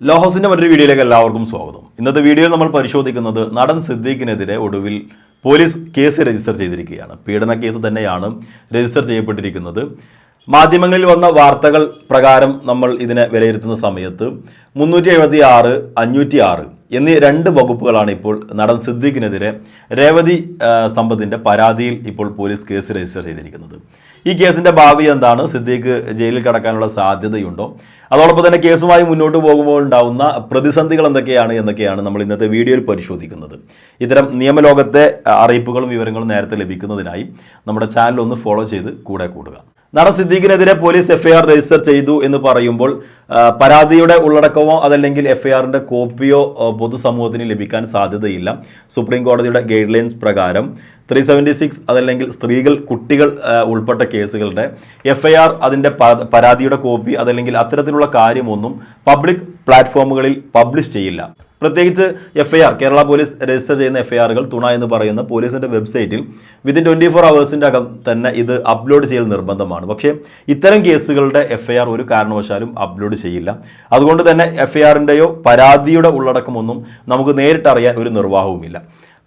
ലോഹോസിന്റെ മറ്റൊരു വീഡിയോയിലേക്ക് എല്ലാവർക്കും സ്വാഗതം. ഇന്നത്തെ വീഡിയോയിൽ നമ്മൾ പരിശോധിക്കുന്നത് നടൻ സിദ്ദീഖിനെതിരെ ഒടുവിൽ പോലീസ് കേസ് രജിസ്റ്റർ ചെയ്തിരിക്കുകയാണ്. പീഡന കേസ് തന്നെയാണ് രജിസ്റ്റർ ചെയ്യപ്പെട്ടിരിക്കുന്നത്. മാധ്യമങ്ങളിൽ വന്ന വാർത്തകൾ പ്രകാരം നമ്മൾ ഇതിനെ വിലയിരുത്തുന്ന സമയത്ത് മുന്നൂറ്റി എഴുപത്തി ആറ് അഞ്ഞൂറ്റി ആറ് എന്നീ രണ്ട് വകുപ്പുകളാണ് ഇപ്പോൾ നടൻ സിദ്ദീഖിനെതിരെ രേവതി സമ്പത്തിന്റെ പരാതിയിൽ ഇപ്പോൾ പോലീസ് കേസ് രജിസ്റ്റർ ചെയ്തിരിക്കുന്നത്. ഈ കേസിന്റെ ഭാവി എന്താണ്? സിദ്ദീഖ് ജയിലിൽ കടക്കാനുള്ള സാധ്യതയുണ്ടോ? അതോടൊപ്പം തന്നെ കേസുമായി മുന്നോട്ട് പോകുമ്പോൾ ഉണ്ടാവുന്ന പ്രതിസന്ധികൾ എന്തൊക്കെയാണ് എന്നൊക്കെയാണ് നമ്മൾ ഇന്നത്തെ വീഡിയോയിൽ പരിശോധിക്കുന്നത്. ഇത്തരം നിയമലോകത്തെ അറിയിപ്പുകളും വിവരങ്ങളും നേരത്തെ ലഭിക്കുന്നതിനായി നമ്മുടെ ചാനൽ ഒന്ന് ഫോളോ ചെയ്ത് കൂടെ കൂടുക. നടൻ സിദ്ദീഖിനെതിരെ പോലീസ് എഫ്ഐആർ രജിസ്റ്റർ ചെയ്തു എന്ന് പറയുമ്പോൾ പരാതിയുടെ ഉള്ളടക്കമോ അതല്ലെങ്കിൽ എഫ്ഐആറിന്റെ കോപ്പിയോ പൊതുസമൂഹത്തിന് ലഭിക്കാൻ സാധ്യതയില്ല. സുപ്രീം കോടതിയുടെ ഗൈഡ് ലൈൻസ് പ്രകാരം ത്രീ സെവന്റി സിക്സ് അതല്ലെങ്കിൽ സ്ത്രീകൾ കുട്ടികൾ ഉൾപ്പെട്ട കേസുകളുടെ എഫ്ഐആർ അതിന്റെ പരാതിയുടെ കോപ്പി അതല്ലെങ്കിൽ അത്തരത്തിലുള്ള കാര്യമൊന്നും പബ്ലിക് പ്ലാറ്റ്ഫോമുകളിൽ പബ്ലിഷ് ചെയ്യില്ല. പ്രത്യേകിച്ച് F I R Kerala police register ചെയ്യുന്ന എഫ് ഐ ആറുകൾ തുണ എന്ന് പറയുന്ന പോലീസിന്റെ വെബ്സൈറ്റിൽ വിതിൻ ട്വന്റി ഫോർ അവേഴ്സിന്റെ അകം തന്നെ ഇത് അപ്ലോഡ് ചെയ്യൽ നിർബന്ധമാണ്. പക്ഷേ ഇത്തരം കേസുകളുടെ എഫ് ഐ ആർ ഒരു കാരണവശാലും അപ്ലോഡ് ചെയ്യില്ല. അതുകൊണ്ട് തന്നെ എഫ് ഐ ആറിന്റെയോ പരാതിയുടെ ഉള്ളടക്കമൊന്നും നമുക്ക് നേരിട്ടറിയാൻ ഒരു നിർവാഹവുമില്ല.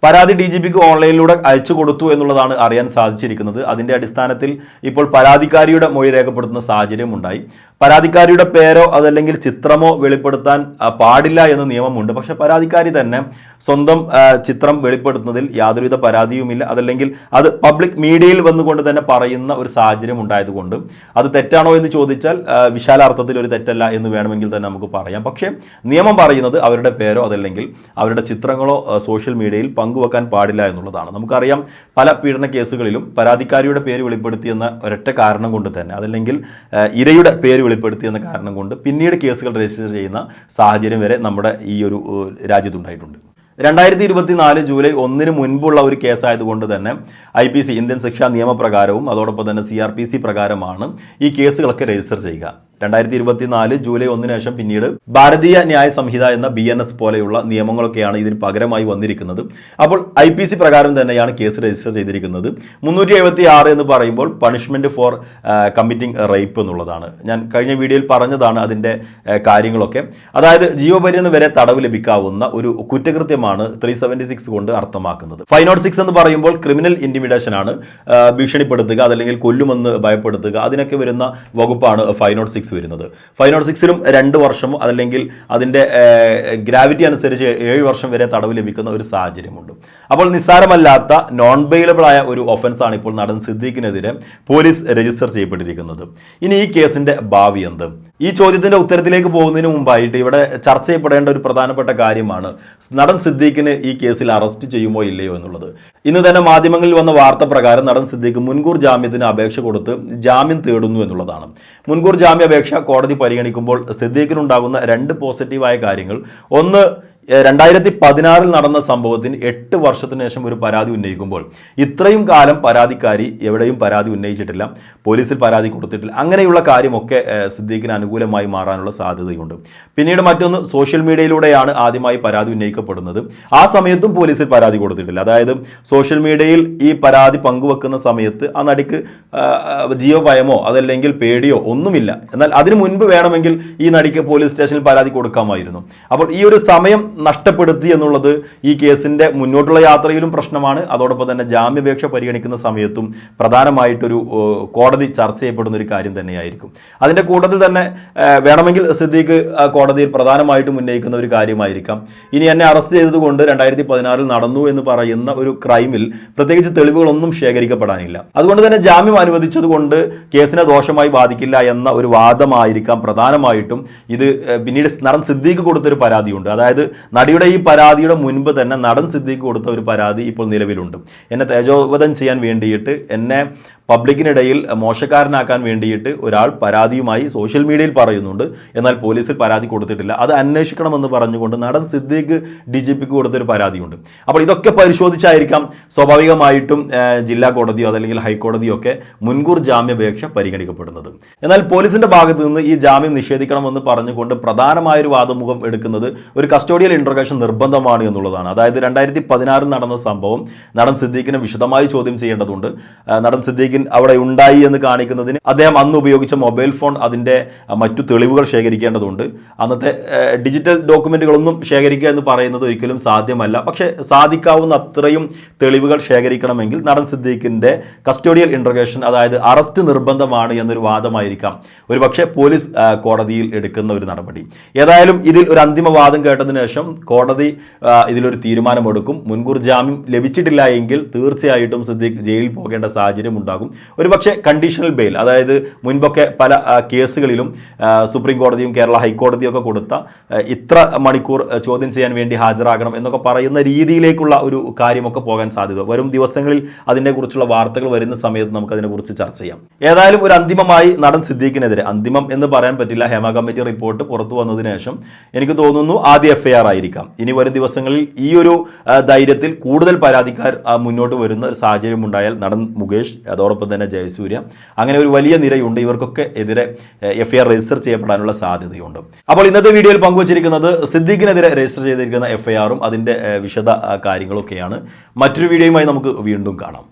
പരാതി ഡി ജി പിക്ക് ഓൺലൈനിലൂടെ അയച്ചു കൊടുത്തു എന്നുള്ളതാണ് അറിയാൻ സാധിച്ചിരിക്കുന്നത്. അതിന്റെ അടിസ്ഥാനത്തിൽ ഇപ്പോൾ പരാതിക്കാരിയുടെ മൊഴി രേഖപ്പെടുത്തുന്ന സാഹചര്യം ഉണ്ടായി. പരാതിക്കാരിയുടെ പേരോ അതല്ലെങ്കിൽ ചിത്രമോ വെളിപ്പെടുത്താൻ പാടില്ല എന്ന നിയമമുണ്ട്. പക്ഷെ പരാതിക്കാരി തന്നെ സ്വന്തം ചിത്രം വെളിപ്പെടുത്തുന്നതിൽ യാതൊരുവിധ പരാതിയുമില്ല. അതല്ലെങ്കിൽ അത് പബ്ലിക് മീഡിയയിൽ വന്നുകൊണ്ട് തന്നെ പറയുന്ന ഒരു സാഹചര്യം ഉണ്ടായതുകൊണ്ട് അത് തെറ്റാണോ എന്ന് ചോദിച്ചാൽ വിശാലാർത്ഥത്തിൽ ഒരു തെറ്റല്ല എന്ന് വേണമെങ്കിൽ തന്നെ നമുക്ക് പറയാം. പക്ഷേ നിയമം പറയുന്നത് അവരുടെ പേരോ അതല്ലെങ്കിൽ അവരുടെ ചിത്രങ്ങളോ സോഷ്യൽ മീഡിയയിൽ പങ്കുവെക്കാൻ പാടില്ല എന്നുള്ളതാണ്. നമുക്കറിയാം പല പീഡന കേസുകളിലും പരാതിക്കാരിയുടെ പേര് വെളിപ്പെടുത്തിയെന്ന ഒരൊറ്റ കാരണം കൊണ്ട് തന്നെ അതല്ലെങ്കിൽ ഇരയുടെ പേര് വെളിപ്പെടുത്തിയെന്ന കാരണം കൊണ്ട് പിന്നീട് കേസുകൾ രജിസ്റ്റർ ചെയ്യുന്ന സാഹചര്യം വരെ നമ്മുടെ ഈ ഒരു രാജ്യത്തുണ്ടായിട്ടുണ്ട്. രണ്ടായിരത്തി ഇരുപത്തിനാല് ജൂലൈ ഒന്നിന് മുൻപുള്ള ഒരു കേസായതുകൊണ്ട് തന്നെ ഐ പി സി ഇന്ത്യൻ ശിക്ഷാ നിയമപ്രകാരവും അതോടൊപ്പം തന്നെ സി ആർ പി സി പ്രകാരമാണ് ഈ കേസുകളൊക്കെ രജിസ്റ്റർ ചെയ്യുക. രണ്ടായിരത്തി ഇരുപത്തി നാല് ജൂലൈ ഒന്നിന് ശേഷം പിന്നീട് ഭാരതീയ ന്യായ സംഹിത എന്ന ബി എൻ എസ് പോലെയുള്ള നിയമങ്ങളൊക്കെയാണ് ഇതിന് പകരമായി വന്നിരിക്കുന്നത്. അപ്പോൾ ഐ പി സി പ്രകാരം തന്നെയാണ് കേസ് രജിസ്റ്റർ ചെയ്തിരിക്കുന്നത്. മുന്നൂറ്റി എഴുപത്തി ആറ് എന്ന് പറയുമ്പോൾ പണിഷ്മെന്റ് ഫോർ കമ്മിറ്റിംഗ് റേപ്പ് എന്നുള്ളതാണ്. ഞാൻ കഴിഞ്ഞ വീഡിയോയിൽ പറഞ്ഞതാണ് അതിന്റെ കാര്യങ്ങളൊക്കെ. അതായത് ജീവപര്യം വരെ തടവ് ലഭിക്കാവുന്ന ഒരു കുറ്റകൃത്യമാണ് ത്രീ സെവന്റി സിക്സ് കൊണ്ട് അർത്ഥമാക്കുന്നത്. ഫൈവ് നോട്ട് സിക്സ് എന്ന് പറയുമ്പോൾ ക്രിമിനൽ ഇന്റിമിഡേഷൻ ആണ് ഭീഷണിപ്പെടുത്തുക അതല്ലെങ്കിൽ കൊല്ലുമെന്ന് ഭയപ്പെടുത്തുക അതിനൊക്കെ വരുന്ന വകുപ്പാണ് ഫൈവ് നോട്ട് സിക്സ് വരുന്നത്. ഫൈവ് നോട്ട് സിക്സിലും രണ്ട് വർഷം അതല്ലെങ്കിൽ അതിന്റെ ഗ്രാവിറ്റി അനുസരിച്ച് ഏഴ് വർഷം വരെ തടവ് ലഭിക്കുന്ന ഒരു സാഹചര്യമുണ്ട്. അപ്പോൾ നിസ്സാരമല്ലാത്ത നോൺ ബെയിലബിളായ ഒരു ഒഫൻസാണ് ഇപ്പോൾ നടൻ സിദ്ദീഖിനെതിരെ പോലീസ് രജിസ്റ്റർ ചെയ്യപ്പെട്ടിരിക്കുന്നത്. ഇനി ഈ കേസിന്റെ ഭാവി എന്ത്? ഈ ചോദ്യത്തിന്റെ ഉത്തരത്തിലേക്ക് പോകുന്നതിന് മുമ്പായിട്ട് ഇവിടെ ചർച്ച ചെയ്യപ്പെടേണ്ട ഒരു പ്രധാനപ്പെട്ട കാര്യമാണ് നടൻ സിദ്ദീഖിന് ഈ കേസിൽ അറസ്റ്റ് ചെയ്യുമോ ഇല്ലയോ എന്നുള്ളത്. ഇന്ന് തന്നെ മാധ്യമങ്ങളിൽ വന്ന വാർത്ത പ്രകാരം നടൻ സിദ്ദീഖ് മുൻകൂർ ജാമ്യത്തിന് അപേക്ഷ കൊടുത്ത് ജാമ്യം തേടുന്നു എന്നുള്ളതാണ്. മുൻകൂർ ജാമ്യാപേക്ഷ കോടതി പരിഗണിക്കുമ്പോൾ സിദ്ദീഖിനുണ്ടാകുന്ന രണ്ട് പോസിറ്റീവായ കാര്യങ്ങൾ. ഒന്ന് രണ്ടായിരത്തി പതിനാറിൽ നടന്ന സംഭവത്തിന് എട്ട് വർഷത്തിന് ശേഷം ഒരു പരാതി ഉന്നയിക്കുമ്പോൾ ഇത്രയും കാലം പരാതിക്കാരി എവിടെയും പരാതി ഉന്നയിച്ചിട്ടില്ല പോലീസിൽ പരാതി കൊടുത്തിട്ടില്ല. അങ്ങനെയുള്ള കാര്യമൊക്കെ സിദ്ദീഖിന് അനുകൂലമായി മാറാനുള്ള സാധ്യതയുണ്ട്. പിന്നീട് മറ്റൊന്ന് സോഷ്യൽ മീഡിയയിലൂടെയാണ് ആദ്യമായി പരാതി ഉന്നയിക്കപ്പെടുന്നത്. ആ സമയത്തും പോലീസിൽ പരാതി കൊടുത്തിട്ടില്ല. അതായത് സോഷ്യൽ മീഡിയയിൽ ഈ പരാതി പങ്കുവെക്കുന്ന സമയത്ത് ആ നടിക്ക് ജീവഭയമോ അതല്ലെങ്കിൽ പേടിയോ ഒന്നുമില്ല. എന്നാൽ അതിനു മുൻപ് വേണമെങ്കിൽ ഈ നടിക്ക് പോലീസ് സ്റ്റേഷനിൽ പരാതി കൊടുക്കാമായിരുന്നു. അപ്പോൾ ഈ ഒരു സമയം നഷ്ടപ്പെടുത്തി എന്നുള്ളത് ഈ കേസിന്റെ മുന്നോട്ടുള്ള യാത്രയിലും പ്രശ്നമാണ്. അതോടൊപ്പം തന്നെ ജാമ്യപേക്ഷ പരിഗണിക്കുന്ന സമയത്തും പ്രധാനമായിട്ടൊരു കോടതി ചർച്ച ചെയ്യപ്പെടുന്ന ഒരു കാര്യം തന്നെയായിരിക്കും. അതിന്റെ കൂട്ടത്തിൽ തന്നെ വേണമെങ്കിൽ സിദ്ദീഖ് കോടതിയിൽ പ്രധാനമായിട്ടും ഉന്നയിക്കുന്ന ഒരു കാര്യമായിരിക്കാം. ഇനി എന്നെ അറസ്റ്റ് ചെയ്തതുകൊണ്ട് രണ്ടായിരത്തി പതിനാറിൽ നടന്നു എന്ന് പറയുന്ന ഒരു ക്രൈമിൽ പ്രത്യേകിച്ച് തെളിവുകളൊന്നും ശേഖരിക്കപ്പെടാനില്ല. അതുകൊണ്ട് തന്നെ ജാമ്യം അനുവദിച്ചതുകൊണ്ട് കേസിനെ ദോഷമായി ബാധിക്കില്ല എന്ന ഒരു വാദമായിരിക്കാം. പ്രധാനമായിട്ടും ഇത് പിന്നീട് നടൻ സിദ്ദീഖ് കൊടുത്തൊരു പരാതിയുണ്ട്. അതായത് നടിയുടെ ഈ പരാതിയുടെ മുൻപ് തന്നെ നടൻ സിദ്ദീഖ് കൊടുത്ത ഒരു പരാതി ഇപ്പോൾ നിലവിലുണ്ട്. എന്നെ തേജോവധം ചെയ്യാൻ വേണ്ടിയിട്ട് എന്നെ പബ്ലിക്കിനിടയിൽ മോശക്കാരനാക്കാൻ വേണ്ടിയിട്ട് ഒരാൾ പരാതിയുമായി സോഷ്യൽ മീഡിയയിൽ പറയുന്നുണ്ട്. എന്നാൽ പോലീസിൽ പരാതി കൊടുത്തിട്ടില്ല. അത് അന്വേഷിക്കണമെന്ന് പറഞ്ഞുകൊണ്ട് നടൻ സിദ്ദീഖ് ഡി ജി പിക്ക് കൊടുത്തൊരു പരാതിയുണ്ട്. അപ്പോൾ ഇതൊക്കെ പരിശോധിച്ചായിരിക്കാം സ്വാഭാവികമായിട്ടും ജില്ലാ കോടതിയോ അതല്ലെങ്കിൽ ഹൈക്കോടതിയോ ഒക്കെ മുൻകൂർ ജാമ്യാപേക്ഷ പരിഗണിക്കപ്പെടുന്നത്. എന്നാൽ പോലീസിന്റെ ഭാഗത്ത് നിന്ന് ഈ ജാമ്യം നിഷേധിക്കണമെന്ന് പറഞ്ഞുകൊണ്ട് പ്രധാനമായൊരു വാദമുഖം എടുക്കുന്നത് ഒരു കസ്റ്റോഡിയൽ ഇൻട്രോഗേഷൻ നിർബന്ധമാണ് എന്നുള്ളതാണ്. അതായത് രണ്ടായിരത്തി പതിനാറിൽ നടന്ന സംഭവം നടൻ സിദ്ദീഖിനെ വിശദമായി ചോദ്യം ചെയ്യേണ്ടതുണ്ട്. നടൻ സിദ്ദീഖിൻ അവിടെ ഉണ്ടായി എന്ന് കാണിക്കുന്നതിന് അദ്ദേഹം അന്ന് ഉപയോഗിച്ച മൊബൈൽ ഫോൺ അതിന്റെ മറ്റു തെളിവുകൾ ശേഖരിക്കേണ്ടതുണ്ട്. അന്നത്തെ ഡിജിറ്റൽ ഡോക്യുമെന്റുകളൊന്നും ശേഖരിക്കുക എന്ന് പറയുന്നത് ഒരിക്കലും സാധ്യമല്ല. പക്ഷേ സാധിക്കാവുന്ന അത്രയും തെളിവുകൾ ശേഖരിക്കണമെങ്കിൽ നടൻ സിദ്ദീഖിന്റെ കസ്റ്റോഡിയൽ ഇൻട്രൊഗേഷൻ അതായത് അറസ്റ്റ് നിർബന്ധമാണ് എന്നൊരു വാദമായിരിക്കാം. ഒരുപക്ഷെ പോലീസ് കോടതിയിൽ എടുക്കുന്ന ഒരു നടപടി. ഏതായാലും ഇതിൽ ഒരു അന്തിമ വാദം കേട്ടതിന് ശേഷം കോടതി ഇതിലൊരു തീരുമാനമെടുക്കും. മുൻകൂർ ജാമ്യം ലഭിച്ചിട്ടില്ല എങ്കിൽ തീർച്ചയായിട്ടും സിദ്ദീഖ് ജയിലിൽ പോകേണ്ട സാഹചര്യം ഉണ്ടാകും. ഒരുപക്ഷെ കണ്ടീഷണൽ ബെയിൽ അതായത് മുൻപൊക്കെ പല കേസുകളിലും സുപ്രീം കോടതിയും കേരള ഹൈക്കോടതിയും ഒക്കെ കൊടുത്ത ഇത്ര മണിക്കൂർ ചോദ്യം ചെയ്യാൻ വേണ്ടി ഹാജരാകണം എന്നൊക്കെ പറയുന്ന രീതിയിലേക്കുള്ള ഒരു കാര്യമൊക്കെ പോകാൻ സാധ്യത. വരും ദിവസങ്ങളിൽ അതിനെക്കുറിച്ചുള്ള വാർത്തകൾ വരുന്ന സമയത്ത് നമുക്ക് അതിനെക്കുറിച്ച് ചർച്ച ചെയ്യാം. ഏതായാലും ഒരു അന്തിമമായി നടൻ സിദ്ദീഖിനെതിരെ അന്തിമം എന്ന് പറയാൻ പറ്റില്ല ഹേമ കമ്മിറ്റി റിപ്പോർട്ട് പുറത്തു വന്നതിന് ശേഷം എനിക്ക് തോന്നുന്നു ആദ്യ എഫ്ഐആർ ആയിരിക്കാം. ഇനി വരും ദിവസങ്ങളിൽ ഈ ഒരു ധൈര്യത്തിൽ കൂടുതൽ പരാതിക്കാർ മുന്നോട്ട് വരുന്ന ഒരു സാഹചര്യം ഉണ്ടായാൽ നടൻ മുകേഷ് അതോടൊപ്പം തന്നെ ജയസൂര്യ അങ്ങനെ ഒരു വലിയ നിരയുണ്ട്. ഇവർക്കൊക്കെ എതിരെ എഫ് ഐ ആർ രജിസ്റ്റർ ചെയ്യപ്പെടാനുള്ള സാധ്യതയുണ്ട്. അപ്പോൾ ഇന്നത്തെ വീഡിയോയിൽ പങ്കുവച്ചിരിക്കുന്നത് സിദ്ദീഖിനെതിരെ രജിസ്റ്റർ ചെയ്തിരിക്കുന്ന എഫ് ഐ ആറും അതിന്റെ വിശദ കാര്യങ്ങളൊക്കെയാണ്. മറ്റൊരു വീഡിയോയുമായി നമുക്ക് വീണ്ടും കാണാം.